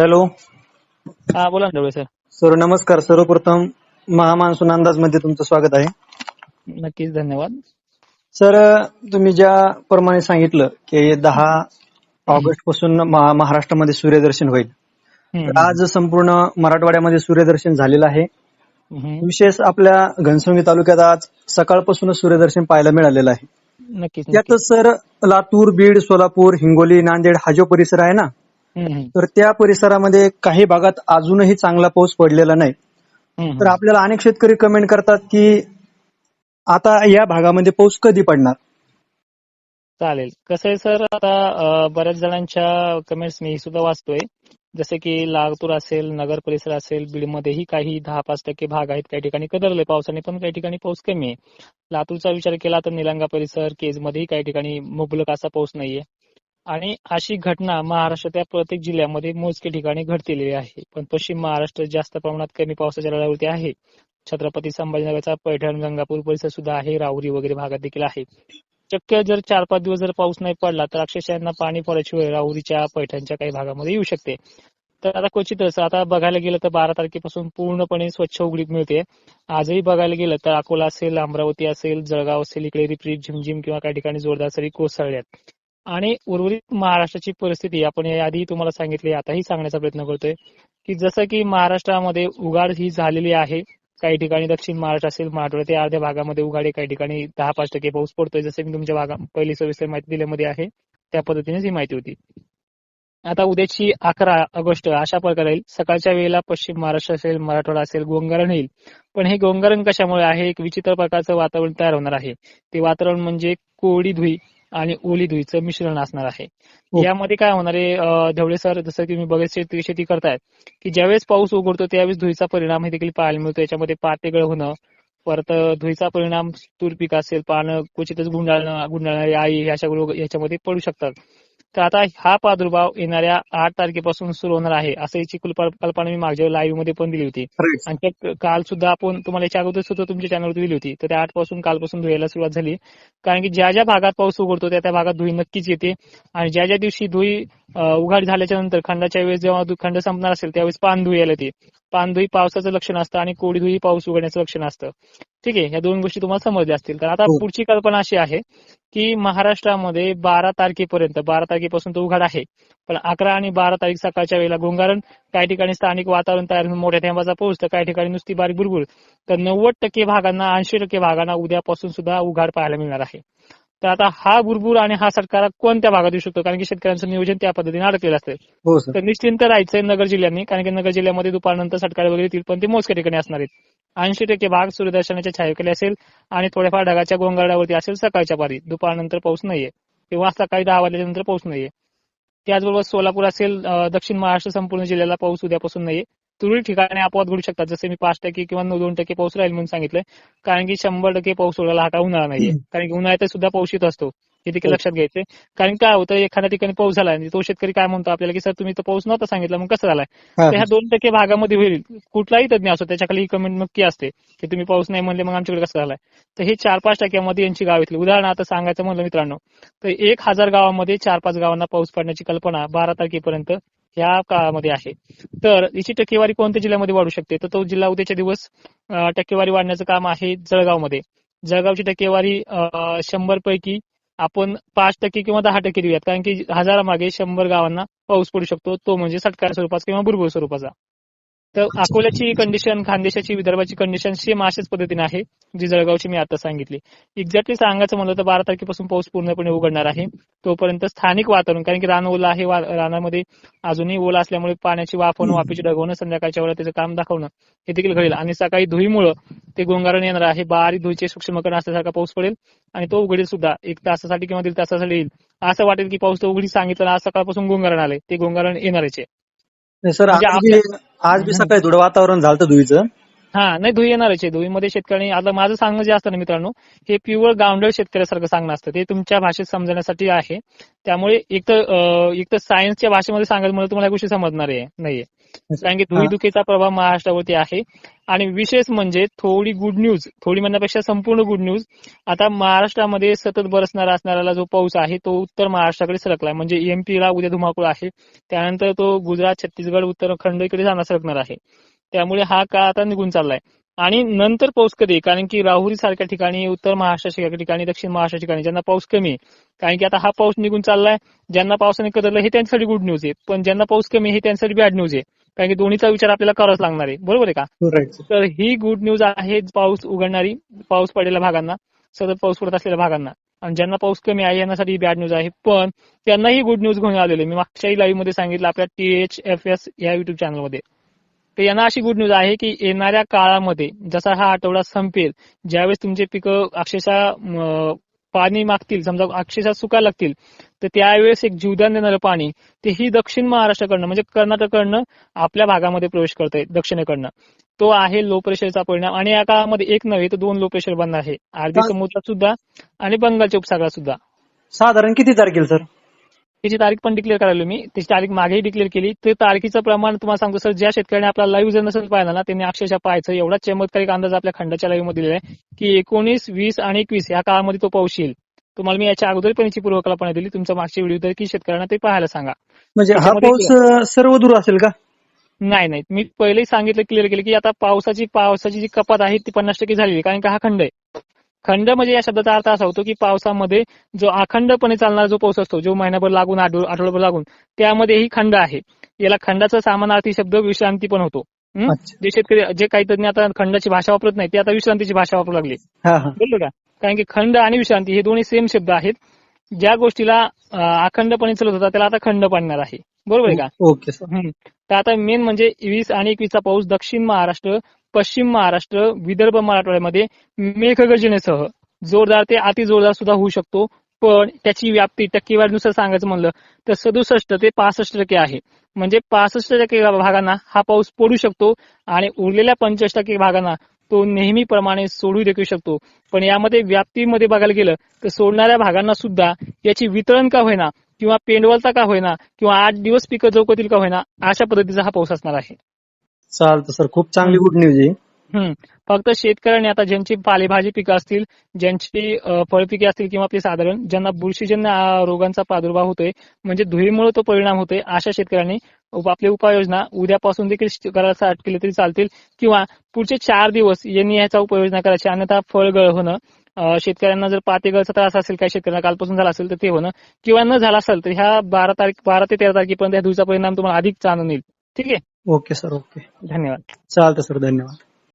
Hello. हा बोला ना सर. सर नमस्कार. सर्वप्रथम महामान्सून अंदाजमध्ये तुमचं स्वागत आहे. नक्कीच धन्यवाद. सर तुम्ही ज्या प्रमाणे सांगितलं की दहा ऑगस्टपासून महा- महाराष्ट्रामध्ये सूर्यदर्शन होईल. तर आज संपूर्ण मराठवाड्यामध्ये सूर्यदर्शन झालेलं आहे. विशेष आपल्या घनसंगी तालुक्यात आज सकाळपासूनच सूर्यदर्शन पाहायला मिळालेलं आहे. नक्कीच त्यातच. सर लातूर बीड सोलापूर हिंगोली नांदेड हा जो परिसर आहे ना तर त्या परिसरामध्ये काही भागात अजूनही चांगला पाऊस पडलेला नाही. तर आपल्याला अनेक शेतकरी कमेंट करतात की आता या भागामध्ये पाऊस कधी पडणार? चालेल. कसं आहे सर आता बऱ्याच जणांच्या कमेंट्स मी सुद्धा वाचतोय. जसे की लातूर असेल नगर परिसर असेल बीडमध्येही काही दहा पाच टक्के भाग आहेत काही ठिकाणी कदरले. पावसाने पण काही ठिकाणी पाऊस कमी आहे. लातूरचा विचार केला तर निलंगा परिसर केजमध्येही काही ठिकाणी मुबलक असा पाऊस नाहीये. आणि अशी घटना महाराष्ट्रातल्या प्रत्येक जिल्ह्यामध्ये मोजके ठिकाणी घडलेली आहे. पण पश्चिम महाराष्ट्र जास्त प्रमाणात कमी पावसाच्या लढावरती आहे. छत्रपती संभाजीनगरचा पैठण गंगापूर परिसर सुद्धा आहे. राहुरी वगैरे भागात देखील आहे. चक्क जर चार पाच दिवस जर पाऊस नाही पडला तर अक्षरशः यांना पाणी पडायची वेळ राहुरीच्या पैठणच्या काही भागामध्ये येऊ शकते. तर आता क्वचितच आता बघायला गेलं तर बारा तारखेपासून पूर्णपणे स्वच्छ उघडीप मिळते. आजही बघायला गेलं तर अकोला असेल अमरावती असेल जळगाव असेल इकडे रिपरीप झिमझिम किंवा काही ठिकाणी जोरदार सरी कोसळल्यात. आणि उर्वरित महाराष्ट्राची परिस्थिती आपण याआधी तुम्हाला सांगितली आताही सांगण्याचा प्रयत्न करतोय की जसं की महाराष्ट्रामध्ये उघाड ही झालेली आहे काही ठिकाणी दक्षिण महाराष्ट्र असेल मराठवाड्याच्या अर्ध्या भागामध्ये उघाड काही ठिकाणी दहा पाच टक्के पाऊस पडतोय जसं मी तुमच्या भागा पहिली सविस्तर माहिती दिल्यामध्ये आहे त्या पद्धतीनेच ही माहिती होती. आता उद्याची अकरा ऑगस्ट अशा प्रकारे येईल. सकाळच्या वेळेला पश्चिम महाराष्ट्र असेल मराठवाडा असेल गोंगारण येईल. पण हे गोंगारण कशामुळे आहे? एक विचित्र प्रकारचं वातावरण तयार होणार आहे. ते वातावरण म्हणजे कोरडी धुई आणि ओली धुईचं मिश्रण असणार आहे. हो. यामध्ये काय होणार आहे अं, ढवळे सर जसं की मी बघत शेती शेती करतायत की ज्यावेळेस पाऊस उघडतो त्यावेळेस धुईचा परिणाम हे देखील पाहायला मिळतो. याच्यामध्ये पातेगळ होणं परत धुईचा परिणाम तूर पीक असेल पानं क्वचितच गुंडाळणं गुंडाळणारी आई अशा रोग याच्यामध्ये पडू शकतात. तर आता हा प्रादुर्भाव येणाऱ्या आठ तारखेपासून सुरू होणार आहे असं याची कुलप- कल्पना मी मागच्या लाईव्हमध्ये पण दिली होती. आणि काल सुद्धा आपण तुम्हाला याच्या अगोदर सुद्धा तुमच्या चॅनलवरती दिली होती. तर त्या आठपासून कालपासून धुयायला सुरुवात झाली. कारण की ज्या ज्या भागात पाऊस उघडतो त्या त्या भागात धुई नक्कीच येते. आणि ज्या ज्या दिवशी धुई उघाड झाल्याच्यानंतर खंडाच्या वेळेस जेव्हा खंड संपणार असेल त्यावेळेस पान धुयाला येते. पान धुई पावसाचं लक्षण असतं आणि कोडी धुई पाऊस उघडण्याचं लक्षण असतं. ठीक आहे या दोन गोष्टी तुम्हाला समजल्या असतील. तर आता हो. पुढची कल्पना अशी आहे की महाराष्ट्रामध्ये बारा तारखेपर्यंत बारा तारखेपासून तो उघाड आहे. पण अकरा आणि बारा तारीख सकाळच्या वेळेला गोंगारण काही ठिकाणी स्थानिक वातावरण तयार होऊन मोठ्या थेंबाचा पाऊस तर काही ठिकाणी नुसती बारीक बुरबुर. तर नव्वद टक्के भागांना ऐंशी टक्के भागांना उद्यापासून सुद्धा उघाड पाहायला मिळणार आहे. तर आता हा बुरबुर आणि हा सटकारा कोणत्या भागात येऊ शकतो? कारण की शेतकऱ्यांचं नियोजन त्या पद्धतीने अडकलेलं असतं. हो तर निश्चिंत राहायचंय नगर जिल्ह्यांनी कारण की नगर जिल्ह्यामध्ये दुपारनंतर सटकारे वगैरे येतील पण ते मोजक्या ठिकाणी असणार आहेत. ऐंशी टक्के भाग सूर्यदर्शनाच्या छायेखाली असेल आणि थोड्याफार ढगाच्या गोंगाडावरती असेल सकाळच्या पारी. दुपारनंतर पाऊस नाहीये. किंवा सकाळी दहा वाजल्यानंतर पाऊस नाहीये. त्याचबरोबर सोलापूर असेल दक्षिण महाराष्ट्र संपूर्ण जिल्ह्याला पाऊस उद्यापासून नाहीये. तुरळक ठिकाणी अपवाद घडू शकतात. जसे मी पाच टक्के किंवा नऊ दोन टक्के पाऊस राहील म्हणून सांगितलंय. कारण की शंभर टक्के पाऊस उडाला हा काय उन्हाळा नाहीये. कारण की उन्हाळ्यात सुद्धा पाऊस येत असतो. हे देखील हो. लक्षात घ्यायचंय कारण काय होतं एखाद्या ठिकाणी पाऊस झाला आणि तो शेतकरी काय म्हणतो आपल्याला की सर तुम्ही तर पाऊस नव्हता सांगितलं मग कसं झालाय? तर ह्या दोन टक्के भागामध्ये होईल. कुठलाही तज्ञ असो त्याच्याखाली ही कमेंट नक्की असते की तुम्ही पाऊस नाही म्हणले मग आमच्याकडे कसं झालाय? तर हे चार पाच टक्क्यामध्ये यांची गाव येतील उदाहरण आता सांगायचं म्हणलं मित्रांनो तर एक हजार गावामध्ये चार पाच गावांना पाऊस पडण्याची कल्पना बारा तारखेपर्यंत ह्या काळामध्ये आहे. तर याची टक्केवारी कोणत्या जिल्ह्यामध्ये वाढू शकते? तर तो जिल्हा उद्याच्या दिवस टक्केवारी वाढण्याचं काम आहे जळगावमध्ये. जळगावची टक्केवारी शंभर पैकी आपण पाच टक्के किंवा दहा टक्के देऊयात. कारण की हजारामागे शंभर गावांना पाऊस पडू शकतो. तो म्हणजे सटकार स्वरूपाचा किंवा बुरबुर स्वरूपाचा. तर अकोल्याची कंडिशन खानदेशाची विदर्भाची कंडिशन सेम अशाच पद्धतीने आहे जी जळगावची मी आता सांगितली. एक्झॅक्टली सांगायचं म्हणलं तर बारा तारखेपासून पाऊस पूर्णपणे उघडणार आहे. तोपर्यंत स्थानिक वातावरण कारण की रान ओलं आहे रानामध्ये अजूनही ओलं असल्यामुळे पाण्याची वाफवणं वाफेची ढगवणं संध्याकाळच्या वेळेला त्याचं काम दाखवणं हे देखील घडेल. आणि सकाळी धुईमुळं ते गोंगारण येणार आहे. बारीक धुईचे सूक्ष्मकण असल्यासारखा पाऊस पडेल आणि तो उघडेल सुद्धा. एक तासासाठी किंवा दीड तासासाठी येईल. असं वाटेल की पाऊस तो उघडी सांगितलं आज सकाळपासून गोंगारण आलंय. ते गोंगारण येणारच आहे. नाही सर म्हणजे आज बी आज बी सकाळी थोडं वातावरण झालं धुईचं हा नाही धुई येणारच आहे धुईमध्ये शेतकऱ्यांनी आता माझं सांगणं जे असतं ना मित्रांनो हे प्युअर गावंडळ शेतकऱ्यासारखं सांगणं असतं. ते तुमच्या भाषेत समजण्यासाठी आहे. त्यामुळे एक तर अं, एक तर सायन्सच्या भाषेमध्ये सांगायचं मला तुम्हाला या गोष्टी समजणार आहे नाहीये. कारण की धुळीधुकेचा प्रभाव महाराष्ट्रावरती आहे. आणि विशेष म्हणजे थोडी गुड न्यूज थोडी म्हणण्यापेक्षा संपूर्ण गुड न्यूज आता महाराष्ट्रामध्ये सतत बरसणारा असणारा जो पाऊस आहे तो उत्तर महाराष्ट्राकडे सरकलाय. म्हणजे एमपीला उद्या धुमाकूळ आहे त्यानंतर तो गुजरात छत्तीसगड उत्तराखंड इकडे जाणार सरकणार आहे. त्यामुळे हा काळ आता निघून चाललाय. आणि नंतर पाऊस कधी? कारण की राहुरी सारख्या ठिकाणी उत्तर महाराष्ट्राच्या ठिकाणी दक्षिण महाराष्ट्राच्या ठिकाणी ज्यांना पाऊस कमी आहे. कारण की आता हा पाऊस निघून चाललाय ज्यांना पावसाने कदरलं हे त्यांच्यासाठी गुड न्यूज आहे. पण ज्यांना पाऊस कमी आहे हे त्यांच्यासाठी बॅड न्यूज आहे. कारण की दोन्हीचा विचार आपल्याला करावाच लागणार आहे. बरोबर आहे का? तर ही गुड न्यूज आहे पाऊस उघडणारी पाऊस पडलेल्या भागांना सतत पाऊस पडत असलेल्या भागांना. आणि ज्यांना पाऊस कमी आहे यांच्यासाठी बॅड न्यूज आहे. पण त्यांनाही गुड न्यूज घेऊन आलेले मी मागच्याही लाईव्हमध्ये सांगितलं आपल्या टी एच एफ एस या युट्यूब चॅनलमध्ये तर यांना अशी गुड न्यूज आहे की येणाऱ्या काळामध्ये जसा हा आठवडा संपेल ज्यावेळेस तुमचे पिकं अक्षरशः पाणी मागतील समजा अक्षरशः सुकायला लागतील तर त्यावेळेस एक जीवदान देणारं पाणी ते ही दक्षिण महाराष्ट्राकडनं म्हणजे कर्नाटककडनं आपल्या भागामध्ये प्रवेश करत आहे दक्षिणेकडनं. तो आहे लो प्रेशरचा परिणाम आणि या काळामध्ये एक नव्हे तर दोन लो प्रेशर बनणार आहे. अरबी का- समुद्रात सुद्धा आणि बंगालच्या उपसागरात सुद्धा. साधारण किती तारखेला सर? त्याची तारीख पण डिक्लेअर करायला मी. त्याची तारीख मागेही डिक्लेअर केली. ते तारखेचं प्रमाण तुम्हाला सांगतो सर ज्या शेतकऱ्याने आपला लाईव्ह जर नसेल पाहिला ना त्यांनी अक्षरशः पाहायचं एवढा चमत्कारिक अंदाज आपल्या खंडाच्या लाईव्हमध्ये दिलेला आहे की एकोणीस वीस आणि एकवीस या काळामध्ये तो पाऊस येईल तुम्हाला मी याच्या अगोदर पण याची पूर्वकल्पना दिली. तुमचा मागच्या व्हिडिओ तर की शेतकऱ्यांना ते पाहायला सांगा. म्हणजे हा पाऊस सर्व दूर असेल का? नाही नाही. मी पहिलेही सांगितलं क्लिअर केलं की आता पावसाची पावसाची जी कपात आहे ती पन्नास टक्के झालेली कारण का हा खंड आहे. खंड म्हणजे या शब्दाचा अर्थ असा होतो की पावसामध्ये जो अखंडपणे चालणारा जो पाऊस असतो जो महिनाभर लागून आठव- आठवडाभर लागून त्यामध्येही खंड आहे. याला खंडाचा सामानार्थी शब्द विश्रांती पण होतो. हं? जे शेतकरी जे काही तज्ञ आता खंडाची भाषा वापरत नाही ते आता विश्रांतीची भाषा वापरू लागली. हा हा. बरोबर का? कारण की खंड आणि विश्रांती हे दोन्ही सेम शब्द आहेत. ज्या गोष्टीला अखंडपणे चालत होता त्याला आता खंड पडणार आहे. बरोबर आहे का? ओके. तर आता मेन म्हणजे वीस आणि एकवीसचा पाऊस दक्षिण महाराष्ट्र पश्चिम महाराष्ट्र विदर्भ मराठवाड्यामध्ये मेघगर्जनेसह जोरदार ते अति जोरदार सुद्धा होऊ शकतो. पण त्याची व्याप्ती टक्केवारीनुसार सांगायचं म्हणलं तर सदुसष्ट ते पासष्ट टक्के आहे. म्हणजे पासष्ट टक्के भागांना हा पाऊस पडू शकतो आणि उरलेल्या पंचवीस टक्के भागांना तो नेहमीप्रमाणे सोडू देखू शकतो. पण यामध्ये व्याप्तीमध्ये बघायला गेलं तर सोडणाऱ्या भागांना सुद्धा याची वितरण का होईना किंवा पेंडवलता का होईना किंवा आठ दिवस पिकं जोकतील का होईना अशा पद्धतीचा हा पाऊस असणार आहे. चालतं सर. खूप चांगली गुड न्यूज आहे. हम्म. फक्त शेतकऱ्यांनी आता ज्यांची पालेभाजी पिकं असतील ज्यांची अं, फळपिके असतील किंवा आपली साधारण ज्यांना बुरशीजन्य अं, रोगांचा प्रादुर्भाव होतोय म्हणजे धुळीमुळे तो परिणाम होतोय अशा शेतकऱ्यांनी उप- आपली उपाययोजना उद्यापासून देखील श- करायला स्टार्ट केली तरी चालतील. किंवा पुढचे चार दिवस यांनी याचा उपाययोजना करायची अन्यथा फळगळ होणं अं, शेतकऱ्यांना जर पातेगळचा त्रास असेल काही शेतकऱ्यांना कालपासून झाला असेल तर ते होणं. किंवा न झाला असेल तर ह्या बारा तारीख बारा ते तेरा तारखेपर्यंत या धुळीचा परिणाम तुम्हाला अधिक जाणून येईल. ठीक आहे? Okay sir okay. धन्यवाद. चालतं सर धन्यवाद.